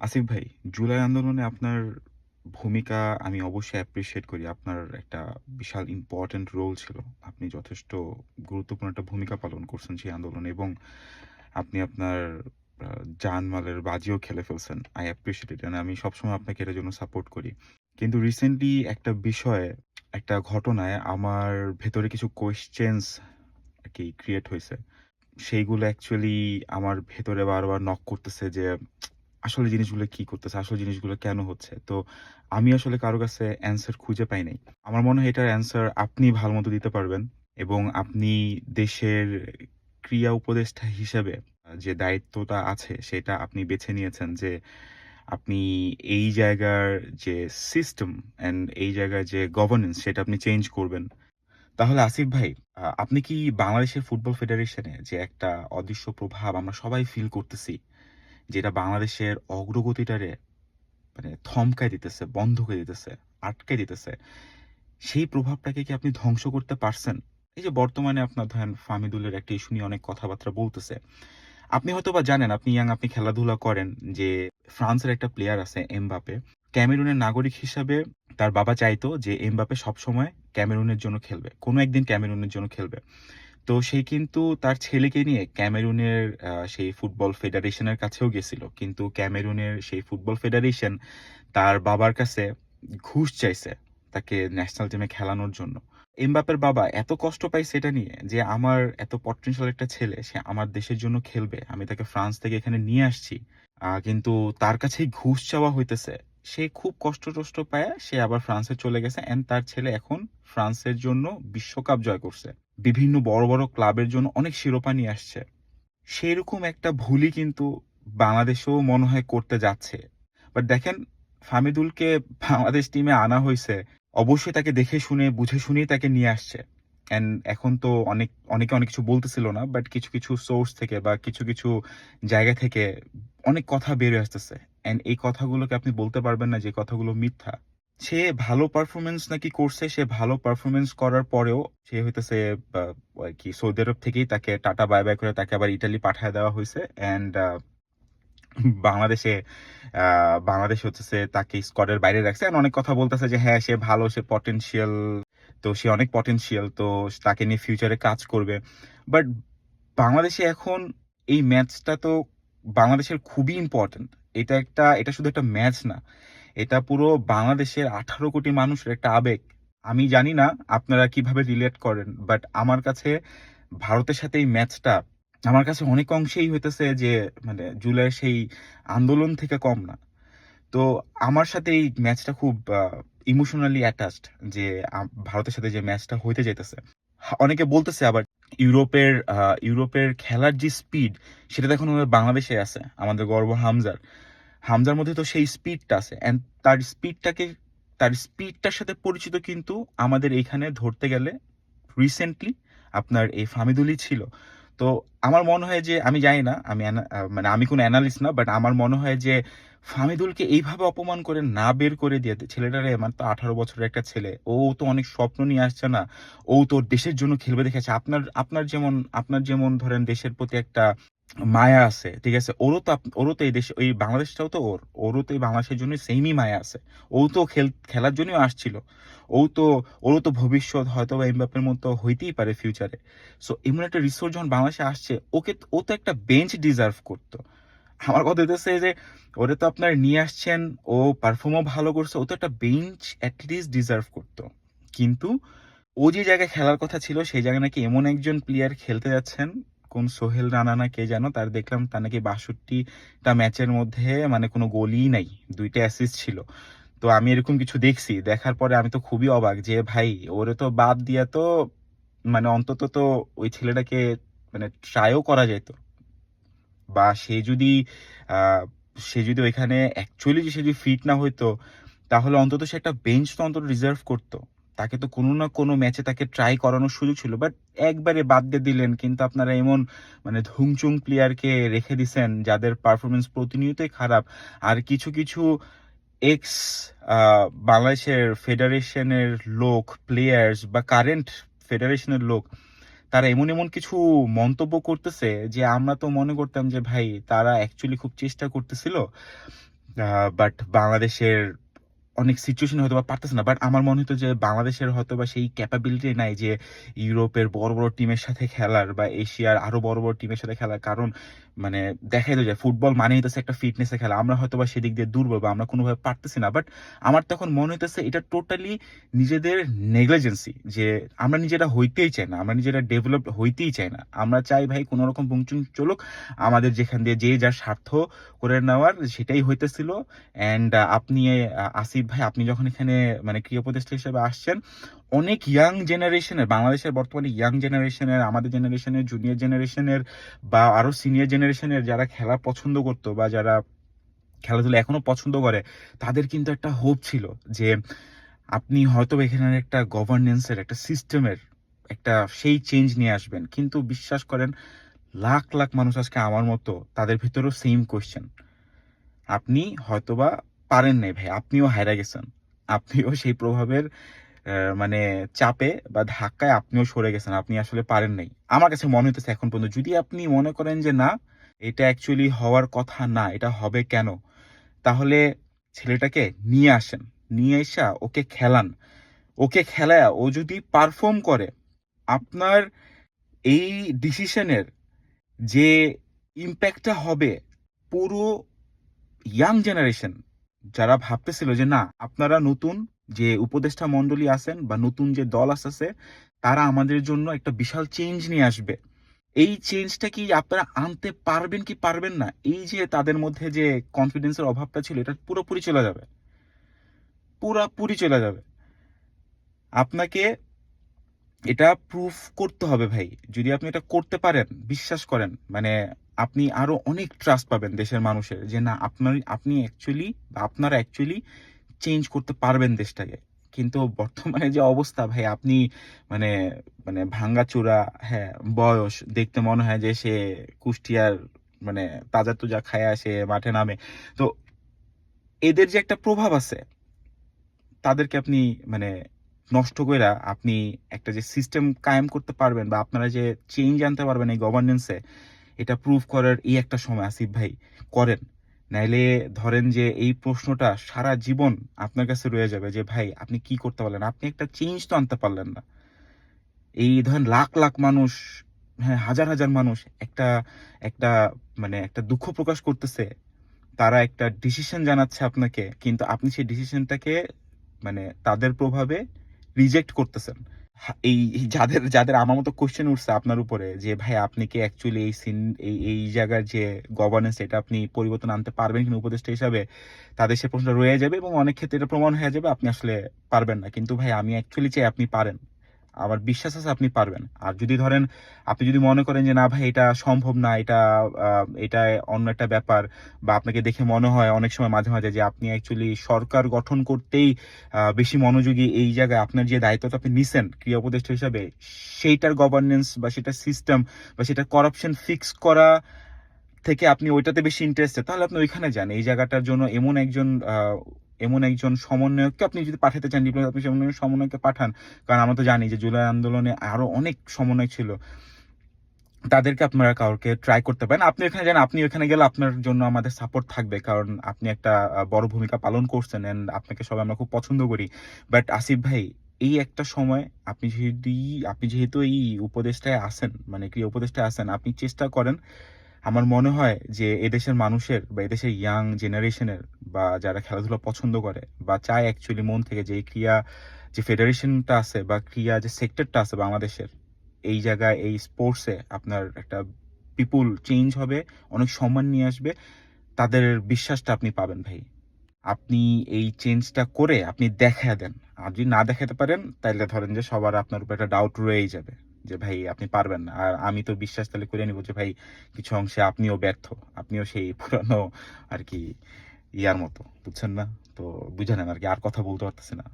আসিফ ভাই, জুলাই আন্দোলনে আপনার ভূমিকা আমি অবশ্যই অ্যাপ্রিসিয়েট করি। আপনার একটা বিশাল ইম্পোর্টেন্ট রোল ছিল। আপনি যথেষ্ট গুরুত্বপূর্ণ একটা ভূমিকা পালন করছেন সেই আন্দোলনে এবং আপনি আপনার জানমালের বাজিও খেলে ফেলছেন। আই it and আমি সবসময় আপনাকে এটার জন্য সাপোর্ট করি। কিন্তু রিসেন্টলি একটা বিষয়ে, একটা ঘটনায় আমার ভেতরে কিছু কোয়েশ্চেনস আরকি ক্রিয়েট হয়েছে সেইগুলো অ্যাকচুয়ালি আমার ভেতরে বারবার নক করতেছে যে আসলে জিনিসগুলো কি করতেছে? আসলে জিনিসগুলো কেন হচ্ছে? তো আমি আসলে কারও কাছে অ্যান্সার খুঁজে পাই নাই। আমার মনে হয় এটার অ্যান্সার আপনি ভালো মতো দিতে পারবেন এবং আপনি দেশের ক্রিয়া উপদেষ্টা হিসেবে যে দায়িত্বটা আছে সেটা আপনি বেছে নিয়েছেন যে আপনি এই জায়গার যে সিস্টেম অ্যান্ড এই জায়গার যে গভর্নেন্স সেটা আপনি চেঞ্জ করবেন। তাহলে আসিফ ভাই, আপনি কি বাংলাদেশের ফুটবল ফেডারেশনে যে একটা অদৃশ্য প্রভাব আমরা সবাই ফিল করতেছি, যেটা বাংলাদেশের অগ্রগতিটারে মানে থমকায় দিতেছে, বন্ধ করে দিতেছে, আটকায় দিতেছে, সেই প্রভাবটাকে কি আপনি ধ্বংস করতে পারছেন? এই যে বর্তমানে আপনার ধরেন ফামিদুলের একটা ইস্যু নিয়ে অনেক কথাবার্তা বলতেছে। আপনি হয়তোবা জানেন, আপনি ইয়াং, আপনি খেলাধুলা করেন যে ফ্রান্সের একটা প্লেয়ার আছে এমবাপে। ক্যামেরুনের নাগরিক হিসাবে তার বাবা চাইতো যে এমবাপে সবসময় ক্যামেরুনের জন্য খেলবে। কোনো একদিন ক্যামেরুনের জন্য খেলবে। তো সে কিন্তু তার ছেলেকে নিয়ে ক্যামেরুনের সেই ফুটবল ফেডারেশনের কাছেও গেছিল। কিন্তু ক্যামেরুনের সেই ফুটবল ফেডারেশন তার বাবার কাছে ঘুষ চাইছে তাকে ন্যাশনাল টিমে খেলানোর জন্য। এমবাপের বাবা এত কষ্ট পাইছে সেটা নিয়ে যে আমার এত পটেনশিয়াল একটা ছেলে, সে আমার দেশের জন্য খেলবে। আমি তাকে ফ্রান্স থেকে এখানে নিয়ে আসছি। কিন্তু তার কাছেই ঘুষ চাওয়া হইতেছে। সে খুব কষ্ট-টষ্ট পায়া সে আবার ফ্রান্সে চলে গেছে অ্যান্ড তার ছেলে এখন ফ্রান্সের জন্য বিশ্বকাপ জয় করছে। বিভিন্ন বড়, বড় ক্লাবের জন্য অনেক শিরোপা নিয়ে আসছে। সেরকম একটা ভুলই কিন্তু বাংলাদেশেও মনে হয় করতে যাচ্ছে। বাট দেখেন ফামিদুলকে বাংলাদেশ টিমে আনা হয়েছে অবশ্যই তাকে দেখে শুনে, বুঝে শুনেই তাকে নিয়ে আসছে। অ্যান্ড এখন তো অনেক অনেকে অনেক কিছু বলতেছিল না। বাট কিছু, কিছু সোর্স থেকে বা কিছু, কিছু জায়গা থেকে অনেক কথা বের হয়ে আসতেছে। অ্যান্ড এই কথাগুলোকে আপনি বলতে পারবেন না যে কথাগুলো মিথ্যা। সে ভালো পারফরমেন্স নাকি করছে, সে ভালো পারফরমেন্স করার পরেও সে হইতেছে আরকি সৌদি আরব থেকেই তাকে টাটা বাই, বাই করে তাকে আবার ইটালি পাঠায় দেওয়া হয়েছে অ্যান্ড বাংলাদেশে বাংলাদেশ হচ্ছে তাকে স্কোয়াডের বাইরে রাখছে। অ্যান্ড অনেক কথা বলতেছে যে হ্যাঁ, সে ভালো, সে পটেনশিয়াল। তো সে অনেক পটেনশিয়াল। তো তাকে নিয়ে ফিউচারে কাজ করবে। বাট বাংলাদেশে এখন এই ম্যাচটা তো বাংলাদেশের খুবই ইম্পোর্টেন্ট। এটা একটা এটা শুধু একটা ম্যাচ না। এটা পুরো বাংলাদেশের ১৮ কোটি মানুষের একটা আবেগ। আমি জানি না আপনারা কীভাবে রিলেট করেন। বাট আমার কাছে ভারতের সাথে এই ম্যাচটা আমার কাছে অনেক অংশেই হইতেছে যে মানে জুলাইয়ের সেই আন্দোলন থেকে কম না। তো আমার সাথে এই ম্যাচটা খুব ইমোশনালি অ্যাটাচড যে ভারতের সাথে যে ম্যাচটা হইতে যাইতেছে। অনেকে বলতেছে আবার ইউরোপের ইউরোপের খেলার যে স্পিড সেটা এখন বাংলাদেশে আছে। আমাদের গর্ব হামজার। হামজার মধ্যে তো সেই স্পিডটা আছে। অ্যান্ড তার স্পিডটাকে তার স্পিডটার সাথে পরিচিত কিন্তু আমাদের এইখানে ধরতে গেলে রিসেন্টলি আপনার এই ফাহমিদুলই ছিল। তো আমার মনে হয় যে আমি জানি না, আমি মানে আমি কোনো অ্যানালিস্ট না। বাট আমার মনে হয় যে ফামিদুলকে এইভাবে অপমান করে না বের করে দিয়ে ছেলেটারে মাত্র ১৮ বছরের একটা ছেলে। ও তো অনেক স্বপ্ন নিয়ে আসছে না। ও তো দেশের জন্য খেলবে দেখেছে। আপনার আপনার যেমন আপনার যেমন ধরেন দেশের প্রতি একটা মায়া আছে। ঠিক আছে? ওরও তো ওরও তো এই দেশে এই বাংলাদেশটাও তো ওর। ওরও তো এই বাংলাদেশের জন্য সেইমই মায়া আছে। ও তো খেল খেলার জন্যই আসছিল। ও তো ওরও তো ভবিষ্যৎ হয়তো বা এমবাপের মতো হইতেই পারে ফিউচারে। সো এমন একটা রিসোর্স যখন বাংলাদেশে আসছে ওকে ও তো একটা বেঞ্চ ডিজার্ভ করত। আমার কথা হইতেছে যে ওরে তো আপনার নিয়ে আসছেন, ও পারফর্মও ভালো করছে। ও তো একটা বেঞ্চ অ্যাটলিস্ট ডিজার্ভ করত। কিন্তু ও যে জায়গায় খেলার কথা ছিল সেই জায়গায় নাকি এমন একজন প্লেয়ার খেলতে যাচ্ছেন, কোন সোহেল রানা না কে যেন, তার দেখলাম তার নাকি ৬২ টা ম্যাচের মধ্যে মানে কোনো গোলই নাই। ২ টা অ্যাসিস্ট ছিল। তো আমি এরকম কিছু দেখছি। দেখার পরে আমি তো খুবই অবাক যে ভাই, ওরে তো বাদ দিয়া তো মানে অন্তত তো ওই ছেলেটাকে মানে ট্রাইও করা যেত বা সে যদি সে যদি ওইখানে অ্যাকচুয়ালি সে যদি ফিট না হইতো, তাহলে অন্তত সে একটা বেঞ্চ তো অন্তত রিজার্ভ করত। তাকে তো কোনো না কোনো ম্যাচে তাকে ট্রাই করানোর সুযোগ ছিল। বাট একবারে বাদ দিয়ে দিলেন। কিন্তু আপনারা এমন মানে ধুংচুং প্লেয়ারকে রেখে দিছেন যাদের পারফরমেন্স প্রতিনিয়তই খারাপ। আর কিছু, কিছু এক্স বাংলাদেশের ফেডারেশনের লোক, প্লেয়ার্স বা কারেন্ট ফেডারেশনের লোক তারা এমন, এমন কিছু মন্তব্য করতেছে যে আমরা তো মনে করতাম যে ভাই তারা অ্যাকচুয়ালি খুব চেষ্টা করতেছিল বাট বাংলাদেশের অনেক সিচুয়েশন হয়তো বা পারতেছে না। বাট আমার মনে হতো যে বাংলাদেশের হয়তো বা সেই ক্যাপাবিলিটি নাই যে ইউরোপের বড়, বড় টিমের সাথে খেলার বা এশিয়ার আরও বড়, বড় টিমের সাথে খেলার। কারণ মানে দেখাই তো যায় ফুটবল মানেই হইতেছে একটা ফিটনেসের খেলা। আমরা হয়তোবা সেদিক দিয়ে দুর্বল বা আমরা কোনোভাবে পারতেছি না। বাট আমার তখন মনে হইতেছে এটা টোটালি নিজেদের নেগলিজেন্সি যে আমরা নিজেরা হইতেই চাই না। আমরা নিজেরা ডেভেলপড হইতেই চাই না। আমরা চাই ভাই কোনরকম বুংচুং চলুক। আমাদের যেখান দিয়ে যে যার স্বার্থ করে নেওয়ার সেটাই হইতেছিল। অ্যান্ড আপনি আসিফ ভাই আপনি যখন এখানে মানে ক্রীড়া উপদেষ্টা হিসেবে আসছেন, অনেক ইয়াং জেনারেশনের বাংলাদেশের বর্তমানে ইয়াং জেনারেশনের, আমাদের জেনারেশনের, জুনিয়র জেনারেশনের বা আরও সিনিয়র জেনারেশনের যারা খেলা পছন্দ করত বা যারা খেলাধুলা এখনও পছন্দ করে, তাদের কিন্তু একটা হোপ ছিল যে আপনি হয়তোবা এখানে একটা গভর্নেন্স এর একটা সিস্টেমের একটা সেই চেঞ্জ নিয়ে আসবেন। কিন্তু বিশ্বাস করেন লাখ, লাখ মানুষ আজকে আমার মতো তাদের ভিতরেও সেম কোয়েশ্চেন। আপনি হয়তোবা পারেন নাই ভাই। আপনিও হাইরা গেছেন। আপনিও সেই প্রভাবের মানে চাপে বা ধাক্কায় আপনিও সরে গেছেন। আপনি আসলে পারেন নাই। আমার কাছে মনে হইতেছে এখন পর্যন্ত যদি আপনি মনে করেন যে না, এটা অ্যাকচুয়ালি হওয়ার কথা না, এটা হবে কেন? তাহলে ছেলেটাকে নিয়ে আসেন। নিয়ে আইসা ওকে খেলান। ওকে খেলায়া ও যদি পারফর্ম করে, আপনার এই ডিসিশনের যে ইমপ্যাক্টটা হবে পুরো ইয়াং জেনারেশন যারা ভাবতেছিল যে না আপনারা নতুন যে উপদেষ্টা মণ্ডলী আছেন বা নতুন যে দল আসতেছে তারা আমাদের জন্য একটা বিশাল চেঞ্জ নিয়ে আসবে। এই চেঞ্জটা কি আপনারা আনতে পারবেন কি পারবেন না? এই যে তাদের মধ্যে যে কনফিডেন্সের অভাবটা ছিল, এটা পুরোপুরি চলে যাবে। পুরোপুরি চলে যাবে। আপনাকে এটা প্রুফ করতে হবে ভাই। যদি আপনি এটা করতে পারেন, বিশ্বাস করেন মানে আপনি আরও অনেক ট্রাস্ট পাবেন দেশের মানুষের যে না, আপনার, আপনি অ্যাকচুয়ালি বা আপনারা অ্যাকচুয়ালি চেঞ্জ করতে পারবেন দেশটাকে। কিন্তু বর্তমানে যে অবস্থা, ভাই, আপনি মানে মানে ভাঙ্গা ভাঙ্গাচোরা হ্যাঁ বয়স, দেখতে মনে হয় যে সে কুষ্টিয়ার মানে তাজা তুজা খায় সে মাঠে নামে। তো এদের যে একটা প্রভাব আছে, তাদেরকে আপনি মানে নষ্ট করে আপনি একটা যে সিস্টেম কায়েম করতে পারবেন বা আপনারা যে চেঞ্জ আনতে পারবেন এই গভর্নেন্সে এটা প্রুভ করার এই একটা সময় আসিফ ভাই, করেন। নাইলে ধরেন যে এই প্রশ্নটা সারা জীবন আপনার কাছে রয়ে যাবে যে, ভাই, আপনি কি করতে পারলেন? আপনি একটা চেঞ্জ তো আনতে পারলেন না। এই ধরেন লাখ লাখ মানুষ হ্যাঁ হাজার হাজার মানুষ একটা একটা মানে একটা দুঃখ প্রকাশ করতেছে। তারা একটা ডিসিশন জানাচ্ছে আপনাকে, কিন্তু আপনি সেই ডিসিশনটাকে মানে তাদের প্রভাবে রিজেক্ট করতেছেন। এই যাদের যাদের আমার মতো কোশ্চেন উঠছে আপনার উপরে, যে ভাই আপনি কি অ্যাকচুয়ালি এই সিন এই এই জায়গার যে গভর্নেন্স এটা আপনি পরিবর্তন আনতে পারবেন কিনা উপদেষ্টা হিসাবে, তাদের সে প্রশ্নটা রয়ে যাবে এবং অনেক ক্ষেত্রে এটা প্রমাণ হয়ে যাবে, আপনি আসলে পারবেন না। কিন্তু ভাই, আমি অ্যাকচুয়ালি চাই আপনি পারেন। আমার বিশ্বাস আছে আপনি পারবেন। আর যদি ধরেন, আপনি যদি মনে করেন যে, না ভাই, এটা সম্ভব না, এটা এটা অন্য একটা ব্যাপার, বা আপনাকে দেখে মনে হয় অনেক সময় মাঝে মাঝে যে, আপনি অ্যাকচুয়ালি সরকার গঠন করতেই বেশি মনোযোগী এই জায়গায় আপনার যে দায়িত্বটা আপনি নিছেন, ক্রিয়া উপদেষ্টা হিসাবে, সেইটার গভর্নেন্স বা সেটার সিস্টেম বা সেটার করাপশন ফিক্স করা থেকে আপনি ওইটাতে বেশি ইন্টারেস্টেড তাহলে আপনি ওইখানে যান। এই জায়গাটার জন্য এমন একজন এমন একজন সমন্বয়ককে আপনি যদি পাঠাতে চান ডিপ্লোমা আপনি সেমন একজন সমন্বয়ককে পাঠান, কারণ আমরা তো জানি যে জুলাই আন্দোলনে আরও অনেক সমন্বয় ছিল, তাদেরকে আপনারা কাউকে ট্রাই করতে পারেন। আপনি এখানে যান, আপনি ওখানে গেলে আপনার জন্য আমাদের সাপোর্ট থাকবে, কারণ আপনি একটা বড় ভূমিকা পালন করছেন অ্যান্ড আপনাকে সবাই আমরা খুব পছন্দ করি। বাট আসিফ ভাই, এই একটা সময় আপনি যদি, আপনি যেহেতু এই উপদেশটায় আসেন মানে ক্রিয়া উপদেশটায় আসেন আপনি চেষ্টা করেন আমার মনে হয় যে এদেশের মানুষের বা এদেশের ইয়াং জেনারেশনের বা যারা খেলাধুলা পছন্দ করে বা চায় অ্যাকচুয়ালি মন থেকে যে ক্রিয়া, যে ফেডারেশনটা আছে বা ক্রিয়া, যে সেক্টরটা আছে বাংলাদেশের, এই জায়গায়, এই স্পোর্টসে আপনার একটা পিপুল চেঞ্জ হবে, অনেক সম্মান নিয়ে আসবে। তাদের বিশ্বাসটা আপনি পাবেন ভাই। আপনি এই চেঞ্জটা করে আপনি দেখা দেন। আর যদি না দেখাতে পারেন তাহলে ধরেন যে সবার আপনার উপর একটা ডাউট রয়েই যাবে। যে, ভাই, আপনি পারবেন না। আর আমি তো বিশ্বাস তাহলে করে নিব যে, ভাই, কিছু অংশে আপনিও ব্যর্থ। আপনিও সেই পুরানো আর কি ইয়ার মতো। বুঝছেন না? তো বুঝে নেন আর কি, আর কথা বলতে পারতেছি না।